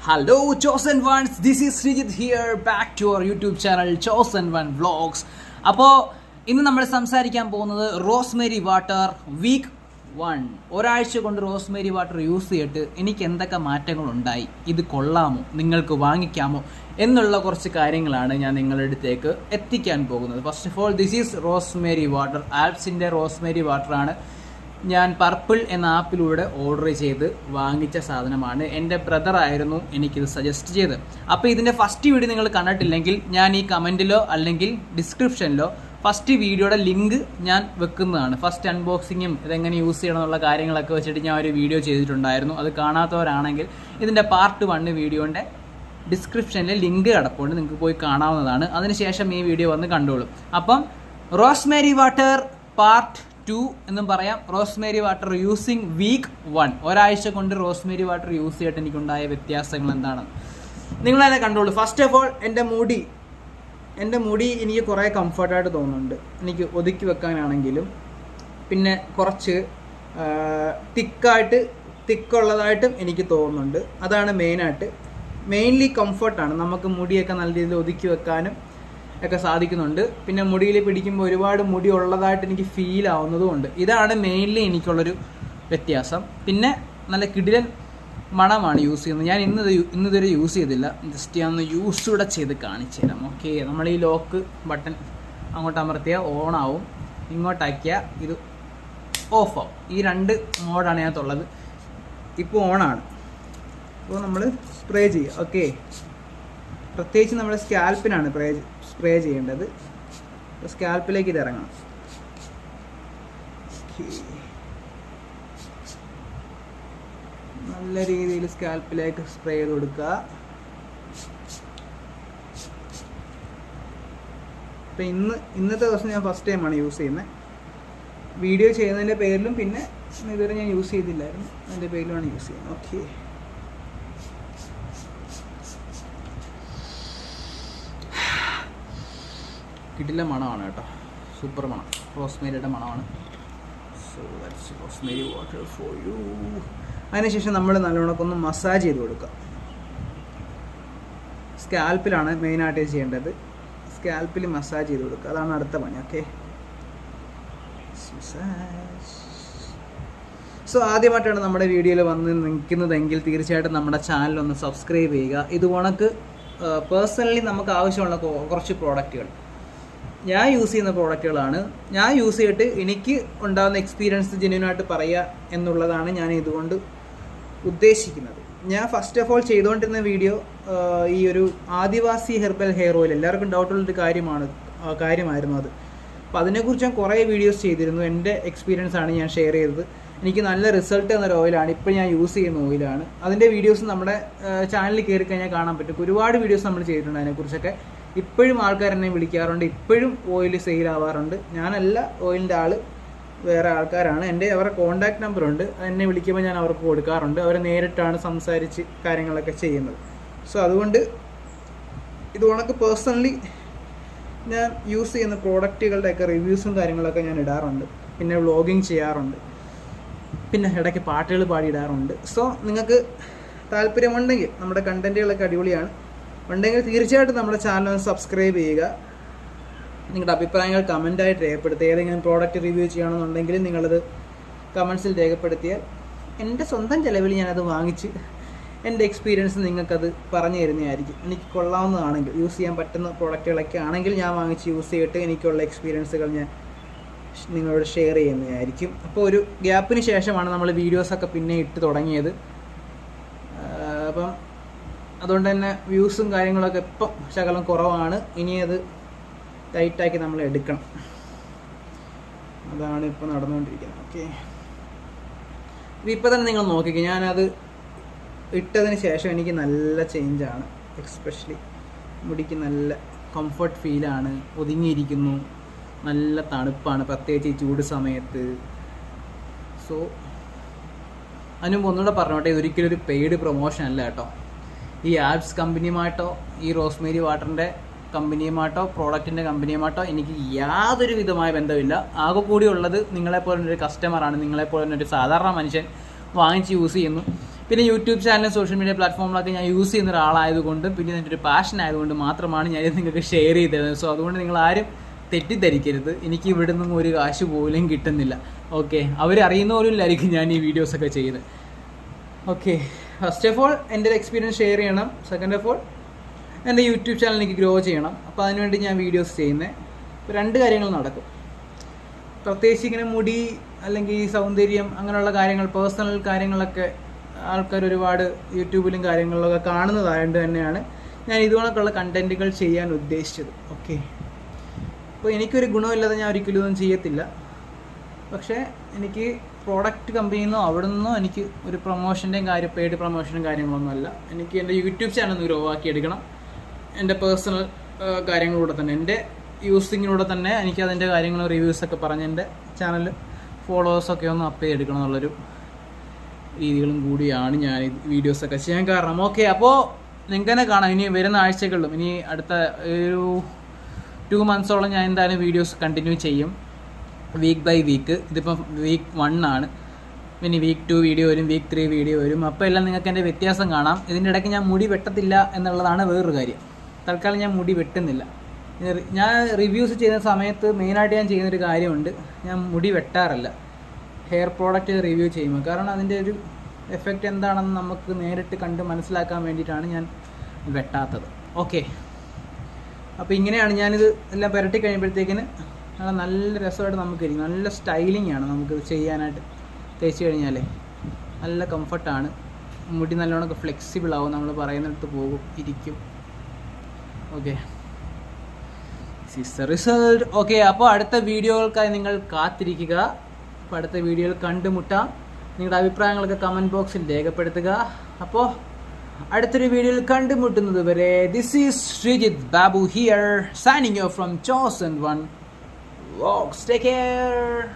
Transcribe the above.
Hello, Chosen Ones. This is Srijit here. Back to our YouTube channel, Chosen one Vlogs. അപ്പോൾ ഇന്ന് നമ്മൾ സംസാരിക്കാൻ പോകുന്നത് റോസ്മേരി വാട്ടർ വീക്ക് വൺ ഒരാഴ്ച കൊണ്ട് റോസ്മേരി വാട്ടർ യൂസ് ചെയ്തിട്ട് എനിക്ക് എന്തൊക്കെ മാറ്റങ്ങളുണ്ടായി ഇത് കൊള്ളാമോ നിങ്ങൾക്ക് വാങ്ങിക്കാമോ എന്നുള്ള കുറച്ച് കാര്യങ്ങളാണ് ഞാൻ നിങ്ങളുടെ അടുത്തേക്ക് എത്തിക്കാൻ പോകുന്നത് first of all this is rosemary water ആൽപ്സിന്റെ rosemary വാട്ടറാണ് ഞാൻ പർപ്പിൾ എന്ന ആപ്പിലൂടെ ഓർഡർ ചെയ്ത് വാങ്ങിച്ച സാധനമാണ്. എന്റെ ബ്രദർ ആയിരുന്നു എനിക്കിത് സജസ്റ്റ് ചെയ്ത് അപ്പോൾ ഇതിന്റെ ഫസ്റ്റ് വീഡിയോ നിങ്ങൾ കണ്ടിട്ടില്ലെങ്കിൽ ഞാൻ ഈ കമന്റിലോ അല്ലെങ്കിൽ ഡിസ്ക്രിപ്ഷനിലോ ഫസ്റ്റ് വീഡിയോയുടെ ലിങ്ക് ഞാൻ വെക്കുന്നതാണ്. ഫസ്റ്റ് അൺബോക്സിങ്ങും ഇതെങ്ങനെ യൂസ് ചെയ്യണം എന്നുള്ള കാര്യങ്ങളൊക്കെ വെച്ചിട്ട് ഞാൻ ഒരു വീഡിയോ ചെയ്തിട്ടുണ്ടായിരുന്നു. അത് കാണാത്തവരാണെങ്കിൽ ഇതിന്റെ പാർട്ട് വണ്ണ് വീഡിയോന്റെ ഡിസ്ക്രിപ്ഷനിൽ ലിങ്ക് കിടപ്പുണ്ട്. നിങ്ങൾക്ക് പോയി കാണാവുന്നതാണ്. അതിനുശേഷം ഈ വീഡിയോ വന്ന് കണ്ടോളും. അപ്പം റോസ്മേരി വാട്ടർ പാർട്ട് ടു എന്നും പറയാം. Rosemary water using week one. ഒരാഴ്ച കൊണ്ട് റോസ്മേരി വാട്ടർ യൂസ് ചെയ്തിട്ട് എനിക്കുണ്ടായ വ്യത്യാസങ്ങൾ എന്താണ്? നിങ്ങൾ തന്നെ കണ്ടോളൂ. ഫസ്റ്റ് ഓഫ് ഓൾ എന്റെ മുടി എന്റെ മുടി എനിക്ക് കുറേ കംഫർട്ടായിട്ട് തോന്നുന്നുണ്ട്. എനിക്ക് ഒതുക്കി വെക്കാനാണെങ്കിലും പിന്നെ കുറച്ച് തിക്കായിട്ട് തിക്കുള്ളതായിട്ടും എനിക്ക് തോന്നുന്നുണ്ട്. അതാണ് മെയിനായിട്ട് മെയിൻലി കംഫർട്ടാണ് നമുക്ക് മുടിയൊക്കെ നല്ല രീതിയിൽ ഒതുക്കി വെക്കാനും ഒക്കെ സാധിക്കുന്നുണ്ട്. പിന്നെ മുടിയിൽ പിടിക്കുമ്പോൾ ഒരുപാട് മുടി ഉള്ളതായിട്ട് എനിക്ക് ഫീൽ ആവുന്നതുമുണ്ട്. ഇതാണ് മെയിൻലി എനിക്കുള്ളൊരു വ്യത്യാസം. പിന്നെ നല്ല കിടിലൻ മണമാണ് യൂസ് ചെയ്യുന്നത്. ഞാൻ ഇന്ന് ഇന്നിതുവരെ യൂസ് ചെയ്തില്ല. ജസ്റ്റ് ഞാൻ ഒന്ന് യൂസ് കൂടെ ചെയ്ത് കാണിച്ചു തരാം. ഓക്കെ നമ്മൾ ഈ ലോക്ക് ബട്ടൺ അങ്ങോട്ട് അമർത്തിയാൽ ഓണാവും ഇങ്ങോട്ടാക്കിയാൽ ഇത് ഓഫ് ഓഫാവും ഈ രണ്ട് മോഡാണ് അതിനകത്തുള്ളത്. ഇപ്പോൾ ഓണാണ് അപ്പോൾ നമ്മൾ സ്പ്രേ ചെയ്യുക ഓക്കെ പ്രത്യേകിച്ച് നമ്മുടെ സ്കാൽപ്പിനാണ് പ്രേ ചെയ്യേണ്ടത്. സ്കാൽപ്പിലേക്ക് ഇത് ഇറങ്ങണം. നല്ല രീതിയിൽ സ്കാൽപ്പിലേക്ക് സ്പ്രേ ചെയ്ത് കൊടുക്കുക. അപ്പം ഇന്ന് ഇന്നത്തെ ദിവസം ഞാൻ ഫസ്റ്റ് ടൈമാണ് യൂസ് ചെയ്യുന്നത് വീഡിയോ ചെയ്യുന്നതിന്റെ പേരിലും പിന്നെ ഇതുവരെ ഞാൻ യൂസ് ചെയ്തില്ലായിരുന്നു. അതിന്റെ പേരിലുമാണ് യൂസ് ചെയ്യുന്നത്. ഓക്കെ കിടില മണമാണ് കേട്ടോ. സൂപ്പർ മണം. റോസ്മേരിയുടെ മണമാണ്. So that's rosemary water for you അതിനുശേഷം നമ്മൾ നല്ലവണ്ണക്കൊന്ന് മസാജ് ചെയ്ത് കൊടുക്കുക. സ്കാൽപ്പിലാണ് മെയിനായിട്ട് ചെയ്യേണ്ടത്. സ്കാൽപ്പിൽ മസാജ് ചെയ്ത് കൊടുക്കുക. അതാണ് അടുത്ത പണി. ഓക്കെ സോ ആദ്യമായിട്ടാണ് നമ്മുടെ വീഡിയോയിൽ വന്ന് നിൽക്കുന്നതെങ്കിൽ തീർച്ചയായിട്ടും നമ്മുടെ ചാനൽ ഒന്ന് സബ്സ്ക്രൈബ് ചെയ്യുക. ഇത് ഉണക്ക് പേഴ്സണലി നമുക്ക് ആവശ്യമുള്ള കുറച്ച് പ്രോഡക്റ്റുകൾ ഞാൻ യൂസ് ചെയ്യുന്ന പ്രോഡക്റ്റുകളാണ്. ഞാൻ യൂസ് ചെയ്തിട്ട് എനിക്ക് ഉണ്ടാകുന്ന എക്സ്പീരിയൻസ് ജെന്യൂനായിട്ട് പറയുക എന്നുള്ളതാണ് ഞാൻ ഇതുകൊണ്ട് ഉദ്ദേശിക്കുന്നത്. ഞാൻ ഫസ്റ്റ് ഓഫ് ഓൾ ചെയ്തുകൊണ്ടിരുന്ന വീഡിയോ ഈ ഒരു ആദിവാസി ഹെർബൽ ഹെയർ ഓയിൽ എല്ലാവർക്കും ഡൗട്ടുള്ളൊരു കാര്യമാണ് കാര്യമായിരുന്നു അത്. അപ്പോൾ അതിനെക്കുറിച്ച് ഞാൻ കുറേ വീഡിയോസ് ചെയ്തിരുന്നു. എന്റെ എക്സ്പീരിയൻസ് ആണ് ഞാൻ ഷെയർ ചെയ്തത്. എനിക്ക് നല്ല റിസൾട്ട് എന്നൊരു ഓയിലാണ് ഇപ്പോൾ ഞാൻ യൂസ് ചെയ്യുന്ന ഓയിലാണ് അതിന്റെ വീഡിയോസ് നമ്മുടെ ചാനലിൽ കയറി കഴിഞ്ഞാൽ കാണാൻ പറ്റും. ഒരുപാട് വീഡിയോസ് നമ്മൾ ചെയ്തിട്ടുണ്ട് അതിനെക്കുറിച്ചൊക്കെ. ഇപ്പോഴും ആൾക്കാർ എന്നെ വിളിക്കാറുണ്ട്. ഇപ്പോഴും ഓയിൽ സെയിൽ ആവാറുണ്ട്. ഞാനല്ല ഓയിലിന്റെ ആൾ വേറെ ആൾക്കാരാണ്. എന്റെ അവരുടെ കോൺടാക്ട് നമ്പർ ഉണ്ട്. എന്നെ വിളിക്കുമ്പോൾ ഞാൻ അവർക്ക് കൊടുക്കാറുണ്ട്. അവർ നേരിട്ടാണ് സംസാരിച്ച് കാര്യങ്ങളൊക്കെ ചെയ്യുന്നത്. സോ അതുകൊണ്ട് ഇത് ഉണക്ക് പേഴ്സണലി ഞാൻ യൂസ് ചെയ്യുന്ന പ്രോഡക്റ്റുകളുടെയൊക്കെ റിവ്യൂസും കാര്യങ്ങളൊക്കെ ഞാൻ ഇടാറുണ്ട്. പിന്നെ വ്ളോഗിങ് ചെയ്യാറുണ്ട്. പിന്നെ ഇടയ്ക്ക് പാട്ടുകൾ പാടിയിടാറുണ്ട്. സോ നിങ്ങൾക്ക് താല്പര്യമുണ്ടെങ്കിൽ നമ്മുടെ കണ്ടന്റുകളൊക്കെ അടിപൊളിയാണ്. ഉണ്ടെങ്കിൽ തീർച്ചയായിട്ടും നമ്മുടെ ചാനൽ ഒന്ന് സബ്സ്ക്രൈബ് ചെയ്യുക. നിങ്ങളുടെ അഭിപ്രായങ്ങൾ കമന്റായിട്ട് രേഖപ്പെടുത്തുക. ഏതെങ്കിലും പ്രോഡക്റ്റ് റിവ്യൂ ചെയ്യണമെന്നുണ്ടെങ്കിൽ നിങ്ങളത് കമൻസിൽ രേഖപ്പെടുത്തിയാൽ എന്റെ സ്വന്തം ചിലവിൽ ഞാനത് വാങ്ങിച്ച് എന്റെ എക്സ്പീരിയൻസ് നിങ്ങൾക്കത് പറഞ്ഞു തരുന്നതായിരിക്കും. എനിക്ക് കൊള്ളാവുന്നതാണെങ്കിൽ യൂസ് ചെയ്യാൻ പറ്റുന്ന പ്രോഡക്റ്റുകളൊക്കെ ആണെങ്കിൽ ഞാൻ വാങ്ങിച്ച് യൂസ് ചെയ്തിട്ട് എനിക്കുള്ള എക്സ്പീരിയൻസുകൾ ഞാൻ നിങ്ങളോട് ഷെയർ ചെയ്യുന്നതായിരിക്കും. അപ്പോൾ ഒരു ഗ്യാപ്പിന് ശേഷമാണ് നമ്മൾ വീഡിയോസൊക്കെ പിന്നെ ഇട്ട് തുടങ്ങിയത്. അതുകൊണ്ട് തന്നെ വ്യൂസും കാര്യങ്ങളൊക്കെ ഇപ്പം ശകലം കുറവാണ്. ഇനി അത് ടൈറ്റാക്കി നമ്മൾ എടുക്കണം. അതാണ് ഇപ്പോൾ നടന്നുകൊണ്ടിരിക്കുന്നത്. ഓക്കെ. ഇപ്പം തന്നെ നിങ്ങൾ നോക്കിക്കും. ഞാനത് ഇട്ടതിന് ശേഷം എനിക്ക് നല്ല ചേഞ്ചാണ് എക്സ്പെഷ്യലി മുടിക്ക് നല്ല കംഫർട്ട് ഫീലാണ് ഒതുങ്ങിയിരിക്കുന്നു. നല്ല തണുപ്പാണ്. പ്രത്യേകിച്ച് ഈ ചൂട് സമയത്ത്. സോ അതിനും ഒന്നുകൂടെ പറഞ്ഞോട്ടെ. ഇതൊരിക്കലും ഒരു പെയ്ഡ് പ്രൊമോഷൻ അല്ല കേട്ടോ. ഈ ആപ്സ് കമ്പനിയുമായിട്ടോ ഈ റോസ്മേരി വാട്ടറിന്റെ കമ്പനിയുമായിട്ടോ പ്രോഡക്റ്റിന്റെ കമ്പനിയുമായിട്ടോ എനിക്ക് യാതൊരു വിധമായ ബന്ധമില്ല ആകെ കൂടി ഉള്ളത് നിങ്ങളെപ്പോലെ ഒരു കസ്റ്റമറാണ് നിങ്ങളെപ്പോലെ ഒരു സാധാരണ മനുഷ്യൻ വാങ്ങിച്ച് യൂസ് ചെയ്യുന്നു. പിന്നെ യൂട്യൂബ് ചാനലും സോഷ്യൽ മീഡിയ പ്ലാറ്റ്ഫോമിലൊക്കെ ഞാൻ യൂസ് ചെയ്യുന്ന ഒരാളായതുകൊണ്ട് പിന്നെ എന്റെ ഒരു പാഷൻ ആയതുകൊണ്ട് മാത്രമാണ് ഞാൻ ഇത് നിങ്ങൾക്ക് ഷെയർ ചെയ്ത് തരുന്നത് സോ അതുകൊണ്ട് നിങ്ങൾ ആരും തെറ്റിദ്ധരിക്കരുത്. എനിക്ക് ഇവിടെ നിന്നും ഒരു കാശ് പോലും കിട്ടുന്നില്ല. ഓക്കെ അവരറിയുന്ന പോലും ഇല്ലായിരിക്കും ഞാൻ ഈ വീഡിയോസൊക്കെ ചെയ്ത് ഓക്കെ ഫസ്റ്റ് ഓഫ് ഓൾ എന്റെ ഒരു എക്സ്പീരിയൻസ് ഷെയർ ചെയ്യണം. സെക്കൻഡ് ഓഫ് ഓൾ എന്റെ യൂട്യൂബ് ചാനൽ എനിക്ക് ഗ്രോ ചെയ്യണം. അപ്പോൾ അതിനുവേണ്ടി ഞാൻ വീഡിയോസ് ചെയ്യുന്നത് ഇപ്പോൾ രണ്ട് കാര്യങ്ങൾ നടക്കും. പ്രത്യേകിച്ച് ഇങ്ങനെ മുടി അല്ലെങ്കിൽ സൗന്ദര്യം അങ്ങനെയുള്ള കാര്യങ്ങൾ പേഴ്സണൽ കാര്യങ്ങളൊക്കെ ആൾക്കാർ ഒരുപാട് യൂട്യൂബിലും കാര്യങ്ങളിലൊക്കെ കാണുന്നതായത് തന്നെയാണ് ഞാൻ ഇതുകൊണ്ടൊക്കെയുള്ള കണ്ടന്റുകൾ ചെയ്യാൻ ഉദ്ദേശിച്ചത്. ഓക്കെ അപ്പോൾ എനിക്കൊരു ഗുണമില്ലാതെ ഞാൻ ഒരിക്കലും ഒന്നും ചെയ്യത്തില്ല. പക്ഷേ എനിക്ക് പ്രോഡക്റ്റ് കമ്പനിയിൽ നിന്നോ അവിടെ നിന്നോ എനിക്ക് ഒരു പ്രൊമോഷന്റെയും കാര്യം പെയ്ഡ് പ്രൊമോഷനും കാര്യങ്ങളൊന്നും അല്ല എനിക്ക് എന്റെ യൂട്യൂബ് ചാനൽ ഗ്രോ ആക്കി എടുക്കണം എന്റെ പേഴ്സണൽ കാര്യങ്ങളിലൂടെ തന്നെ. എന്റെ യൂസിങ്ങിലൂടെ തന്നെ എനിക്ക് അതിന്റെ കാര്യങ്ങളും റിവ്യൂസൊക്കെ പറഞ്ഞ് എന്റെ ചാനൽ ഫോളോവേഴ്സൊക്കെ ഒന്ന് അപ്പ് ചെയ്തെടുക്കണം എന്നുള്ളൊരു രീതികളും കൂടിയാണ് ഞാൻ വീഡിയോസൊക്കെ ചെയ്യാൻ കാരണം. ഓക്കെ അപ്പോൾ നിങ്ങൾക്ക് തന്നെ കാണാം. ഇനി വരുന്ന ആഴ്ചകളിലും ഇനി അടുത്ത ഒരു ടു മന്ത്സോളം ഞാൻ എന്തായാലും വീഡിയോസ് കണ്ടിന്യൂ ചെയ്യും. വീക്ക് ബൈ വീക്ക് ഇതിപ്പം വീക്ക് വൺ ആണ്. പിന്നെ വീക്ക് ടു വീഡിയോ വരും വീക്ക് ത്രീ വീഡിയോ വരും. അപ്പോൾ എല്ലാം നിങ്ങൾക്ക് എന്റെ വ്യത്യാസം കാണാം. ഇതിന്റെ ഇടയ്ക്ക് ഞാൻ മുടി വെട്ടത്തില്ല എന്നുള്ളതാണ് വേറൊരു കാര്യം. തൽക്കാലം ഞാൻ മുടി വെട്ടുന്നില്ല. ഞാൻ റിവ്യൂസ് ചെയ്യുന്ന സമയത്ത് മെയിനായിട്ട് ഞാൻ ചെയ്യുന്നൊരു കാര്യമുണ്ട്. ഞാൻ മുടി വെട്ടാറില്ല. ഹെയർ പ്രോഡക്റ്റ് റിവ്യൂ ചെയ്യുമ്പോൾ. കാരണം അതിന്റെ ഒരു എഫക്റ്റ് എന്താണെന്ന് നമുക്ക് നേരിട്ട് കണ്ട് മനസ്സിലാക്കാൻ വേണ്ടിയിട്ടാണ് ഞാൻ വെട്ടാത്തത്. ഓക്കെ അപ്പോൾ ഇങ്ങനെയാണ് ഞാനിത് എല്ലാം പുരട്ടി കഴിയുമ്പോഴത്തേക്കിന് നല്ല നല്ല രസമായിട്ട് നമുക്കിരിക്കും. നല്ല സ്റ്റൈലിംഗ് ആണ് നമുക്കിത് ചെയ്യാനായിട്ട്. തേച്ച് കഴിഞ്ഞാൽ നല്ല കംഫർട്ടാണ് മുടി നല്ലോണം ഫ്ലെക്സിബിൾ ആവും. നമ്മൾ പറയുന്നിടത്ത് പോകും ഇരിക്കും. ഓക്കെ സിസ് റിസൾട്ട് ഓക്കെ അപ്പോൾ അടുത്ത വീഡിയോകൾക്കായി നിങ്ങൾ കാത്തിരിക്കുക. അപ്പോൾ അടുത്ത വീഡിയോയിൽ കണ്ടുമുട്ടാം. നിങ്ങളുടെ അഭിപ്രായങ്ങളൊക്കെ കമന്റ് ബോക്സിൽ രേഖപ്പെടുത്തുക. അപ്പോൾ അടുത്തൊരു വീഡിയോയിൽ കണ്ടുമുട്ടുന്നത് വരെ this is Sreejith Babu here signing from Chosen one Walks. Take care.